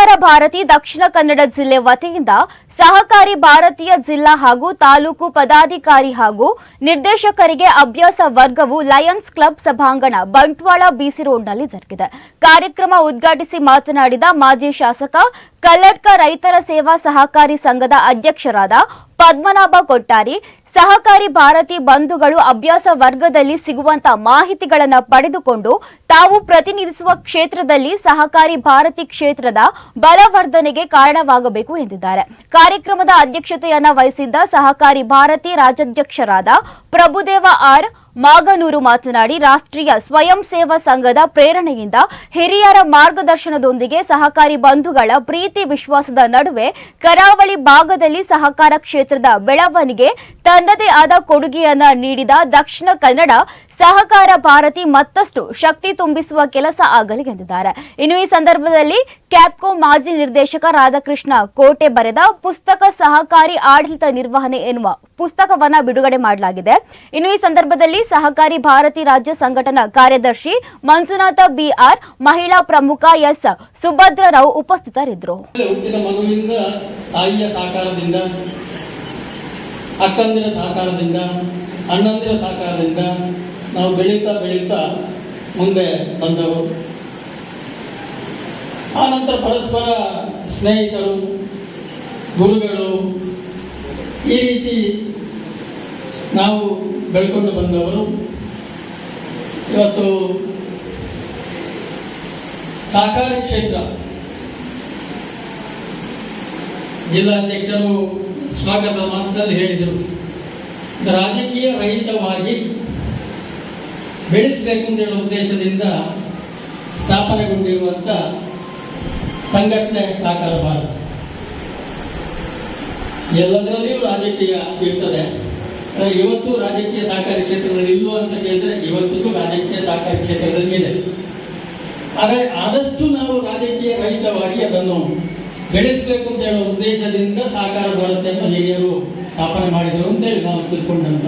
ಸಹಕಾರ ಭಾರತಿ ದಕ್ಷಿಣ ಕನ್ನಡ ಜಿಲ್ಲೆ ವತಿಯಿಂದ ಸಹಕಾರಿ ಭಾರತೀಯ ಜಿಲ್ಲಾ ಹಾಗೂ ತಾಲೂಕು ಪದಾಧಿಕಾರಿ ಹಾಗೂ ನಿರ್ದೇಶಕರಿಗೆ ಅಭ್ಯಾಸ ವರ್ಗವು ಲಯನ್ಸ್ ಕ್ಲಬ್ ಸಭಾಂಗಣ ಬಂಟ್ವಾಳ ಬಿಸಿ ರೋಡ್ನಲ್ಲಿ ಜರುಗಿದೆ. ಕಾರ್ಯಕ್ರಮ ಉದ್ಘಾಟಿಸಿ ಮಾತನಾಡಿದ ಮಾಜಿ ಶಾಸಕ, ಕಲ್ಲಡ್ಕ ರೈತರ ಸೇವಾ ಸಹಕಾರಿ ಸಂಘದ ಅಧ್ಯಕ್ಷರಾದ ಪದ್ಮನಾಭ ಕೊಟ್ಟಾರಿ, ಸಹಕಾರಿ ಭಾರತಿ ಬಂಧುಗಳು ಅಭ್ಯಾಸ ವರ್ಗದಲ್ಲಿ ಸಿಗುವಂತ ಮಾಹಿತಿಗಳನ್ನು ಪಡೆದುಕೊಂಡು ತಾವು ಪ್ರತಿನಿಧಿಸುವ ಕ್ಷೇತ್ರದಲ್ಲಿ ಸಹಕಾರಿ ಭಾರತಿ ಕ್ಷೇತ್ರದ ಬಲವರ್ಧನೆಗೆ ಕಾರಣವಾಗಬೇಕು ಎಂದಿದ್ದಾರೆ. ಕಾರ್ಯಕ್ರಮದ ಅಧ್ಯಕ್ಷತೆಯನ್ನ ವಹಿಸಿದ್ದ ಸಹಕಾರಿ ಭಾರತಿ ರಾಜ್ಯಾಧ್ಯಕ್ಷರಾದ ಪ್ರಭುದೇವ ಆರ್ ಮಾಗನೂರು ಮಾತನಾಡಿ ರಾಷ್ಟ್ರೀಯ ಸ್ವಯಂ ಸೇವಾ ಸಂಘದ ಪ್ರೇರಣೆಯಿಂದ ಹಿರಿಯರ ಮಾರ್ಗದರ್ಶನದೊಂದಿಗೆ ಸಹಕಾರಿ ಬಂಧುಗಳ ಪ್ರೀತಿ ವಿಶ್ವಾಸದ ನಡುವೆ ಕರಾವಳಿ ಭಾಗದಲ್ಲಿ ಸಹಕಾರ ಕ್ಷೇತ್ರದ ಬೆಳವಣಿಗೆ ತನ್ನದೇ ಆದ ಕೊಡುಗೆಯನ್ನ ನೀಡಿದ ದಕ್ಷಿಣ ಕನ್ನಡ ಸಹಕಾರ ಭಾರತಿ ಮತ್ತಷ್ಟು ಶಕ್ತಿ ತುಂಬಿಸುವ ಕೆಲಸ ಆಗಲಿ ಎಂದಿದ್ದಾರೆ. ಇನ್ನು ಈ ಸಂದರ್ಭದಲ್ಲಿ ಕ್ಯಾಪ್ಕೋ ಮಾಜಿ ನಿರ್ದೇಶಕ ರಾಧಾಕೃಷ್ಣ ಕೋಟೆ ಬರೆದ ಪುಸ್ತಕ ಸಹಕಾರಿ ಆಡಳಿತ ನಿರ್ವಹಣೆ ಎನ್ನುವ ಪುಸ್ತಕವನ್ನ ಬಿಡುಗಡೆ ಮಾಡಲಾಗಿದೆ. ಇನ್ನು ಈ ಸಂದರ್ಭದಲ್ಲಿ ಸಹಕಾರಿ ಭಾರತಿ ರಾಜ್ಯ ಸಂಘಟನಾ ಕಾರ್ಯದರ್ಶಿ ಮಂಜುನಾಥ ಬಿಆರ್, ಮಹಿಳಾ ಪ್ರಮುಖ ಎಸ್ ಸುಭದ್ರರಾವ್ ಉಪಸ್ಥಿತರಿದ್ದರು. ಅಕ್ಕಂದಿರ ಸಹಕಾರದಿಂದ, ಅಣ್ಣಂದಿರ ಸಹಕಾರದಿಂದ ನಾವು ಬೆಳೀತಾ ಬೆಳೀತಾ ಮುಂದೆ ಬಂದವು. ಆನಂತರ ನಂತರ ಪರಸ್ಪರ ಸ್ನೇಹಿತರು, ಗುರುಗಳು ಈ ರೀತಿ ನಾವು ಬೆಳ್ಕೊಂಡು ಬಂದವರು. ಇವತ್ತು ಸಹಕಾರಿ ಕ್ಷೇತ್ರ ಜಿಲ್ಲಾಧ್ಯಕ್ಷರು ಸ್ವಾಗತ ಮಾತಲ್ಲಿ ಹೇಳಿದರು. ರಾಜಕೀಯ ರಹಿತವಾಗಿ ಬೆಳೆಸಬೇಕು ಅಂತ ಹೇಳುವ ಉದ್ದೇಶದಿಂದ ಸ್ಥಾಪನೆಗೊಂಡಿರುವಂಥ ಸಂಘಟನೆ ಸಹಕಾರ ಭಾರತ. ಎಲ್ಲದರಲ್ಲಿಯೂ ರಾಜಕೀಯ ಇರ್ತದೆ. ಇವತ್ತು ರಾಜಕೀಯ ಸಹಕಾರಿ ಕ್ಷೇತ್ರದಲ್ಲಿ ಇಲ್ವೋ ಅಂತ ಕೇಳಿದ್ರೆ ಇವತ್ತಿಗೂ ರಾಜಕೀಯ ಸಹಕಾರಿ ಕ್ಷೇತ್ರದಲ್ಲಿ ಇದೆ. ಆದರೆ ಆದಷ್ಟು ನಾವು ರಾಜಕೀಯ ರಹಿತವಾಗಿ ಅದನ್ನು ಬೆಳೆಸಬೇಕು ಅಂತ ಹೇಳೋ ಉದ್ದೇಶದಿಂದ ಸಹಕಾರ ಬರುತ್ತೆ ಹಿರಿಯರು ಸ್ಥಾಪನೆ ಮಾಡಿದರು ಅಂತೇಳಿ ನಾವು ತಿಳ್ಕೊಂಡಂತ.